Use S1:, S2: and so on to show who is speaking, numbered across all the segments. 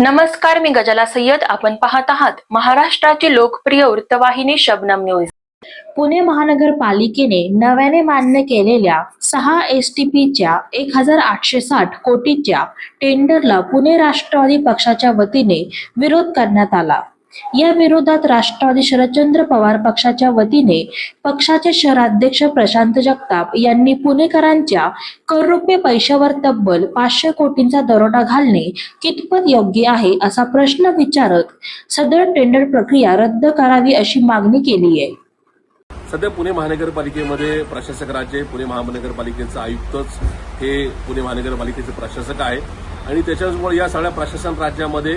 S1: नमस्कार मी गजाला सय्यद. आपण पाहत आहात महाराष्ट्राची लोकप्रिय वृत्तवाहिनी शबनम न्यूज.
S2: पुणे महानगरपालिकेने नव्याने मान्य केलेल्या सहा एस टी पीच्या एक हजार आठशे साठ कोटीच्या टेंडरला पुणे राष्ट्रवादी पक्षाच्या वतीने विरोध करण्यात आला. या विरोधात राष्ट्रवादी शरदचंद्र पवार पक्षाच्या वतीने पक्षाचे शहराध्यक्ष प्रशांत जगताप यांनी पुणेकरांच्या करोडपे पैशावर तब्बल पाचशे कोटींचा दरोडा घालणे कितपत योग्य आहे असा प्रश्न विचारत सदर टेंडर प्रक्रिया रद्द करावी अशी मागणी केली आहे.
S3: सध्या पुणे महानगरपालिकेमध्ये प्रशासक राज्य पुणे महानगरपालिकेचं आयुक्तच हे पुणे महानगरपालिकेचे प्रशासक आहे. आणि त्याच्यामुळे या सगळ्या प्रशासन राज्यामध्ये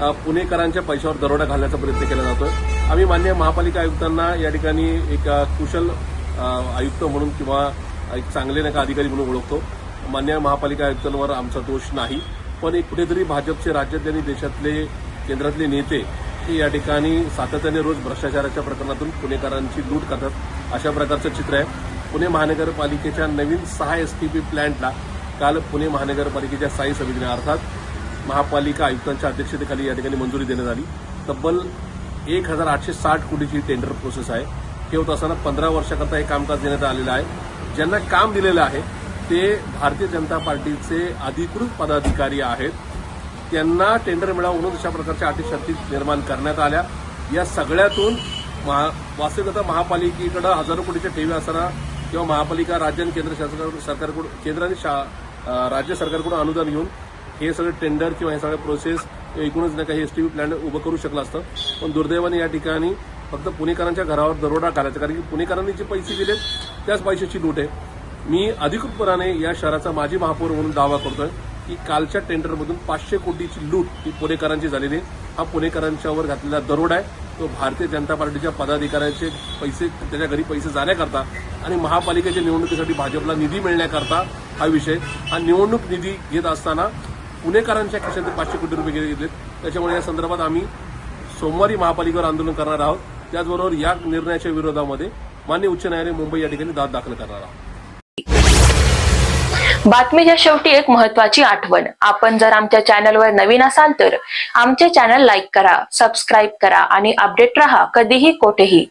S3: पुणेकरांच्या पैशावर दरोडा घालण्याचा प्रयत्न केला जातोय. आम्ही मान्य महापालिका आयुक्तांना या ठिकाणी एक कुशल आयुक्त म्हणून किंवा एक चांगले नाही का अधिकारी म्हणून ओळखतो. मान्य महापालिका आयुक्तांवर आमचा दोष नाही. पण एक कुठेतरी भाजपचे राज्यातले आणि देशातले केंद्रातले नेते हे या ठिकाणी सातत्याने रोज भ्रष्टाचाराच्या प्रकरणातून पुणेकरांची लूट करतात अशा प्रकारचं चित्र आहे. पुणे महानगरपालिकेच्या नवीन सहा एस टी पी प्लॅन्टला काल पुणे महानगरपालिकेच्या स्थायी समितीने अर्थात महापालिका आयुक्तांच्या अध्यक्षतेखाली या ठिकाणी मंजुरी देण्यात आली. तब्बल एक हजार आठशे साठ कोटीची टेंडर प्रोसेस आहे. हे होत असताना पंधरा वर्षाकरता हे कामकाज देण्यात आलेलं आहे. ज्यांना काम दिलेलं आहे ते भारतीय जनता पार्टीचे अधिकृत पदाधिकारी आहेत. त्यांना टेंडर मिळावं म्हणून अशा प्रकारच्या अटी शर्ती निर्माण करण्यात आल्या. या सगळ्यातून महा वास्तविकता महापालिकेकडे हजारो कोटीच्या ठेवी असताना किंवा महापालिका राज्य आणि केंद्र शासनाकडून सरकारकडून केंद्र आणि शा राज्य सरकारकडून अनुदान घेऊन हे सगळं टेंडर किंवा हे सगळं प्रोसेस एकूणच नाही काही एस टी प्लॅन उभं करू शकलं असतं. पण दुर्दैवाने या ठिकाणी फक्त पुणेकरांच्या घरावर दरोडा घालायचा कारण की पुणेकरांनी जे पैसे दिलेत त्याच पैशाची लूट आहे. मी अधिकृतपणाने या शहराचा माजी महापौर म्हणून दावा करतोय की कालच्या टेंडरमधून पाचशे कोटीची लूट ही पुणेकरांची झालेली आहे. हा पुणेकरांच्यावर घातलेला दरोडा आहे. तो भारतीय जनता पार्टीच्या पदाधिकाऱ्यांचे पैसे त्याच्या घरी पैसे जाण्याकरता आणि महापालिकेच्या निवडणुकीसाठी भाजपला निधी मिळण्याकरता हा विषय. हा निवडणूक निधी घेत असताना पुणेकरांच्या खिशात पाचशे कोटी रुपये घेतलेत त्याच्यामुळे या संदर्भात आम्ही सोमवारी महापालिकेवर आंदोलन करणार आहोत. त्याचबरोबर या निर्णयाच्या विरोधामध्ये मान्य उच्च न्यायालय मुंबई या ठिकाणी दाद दाखल करणार आहोत.
S1: बातमीच्या शेवटी एक महत्वाची आठवण. आपण जर आमच्या चॅनलवर नवीन असाल तर आमचे चॅनल लाईक करा सबस्क्राईब करा आणि अपडेट रहा. कधीही कोठेही.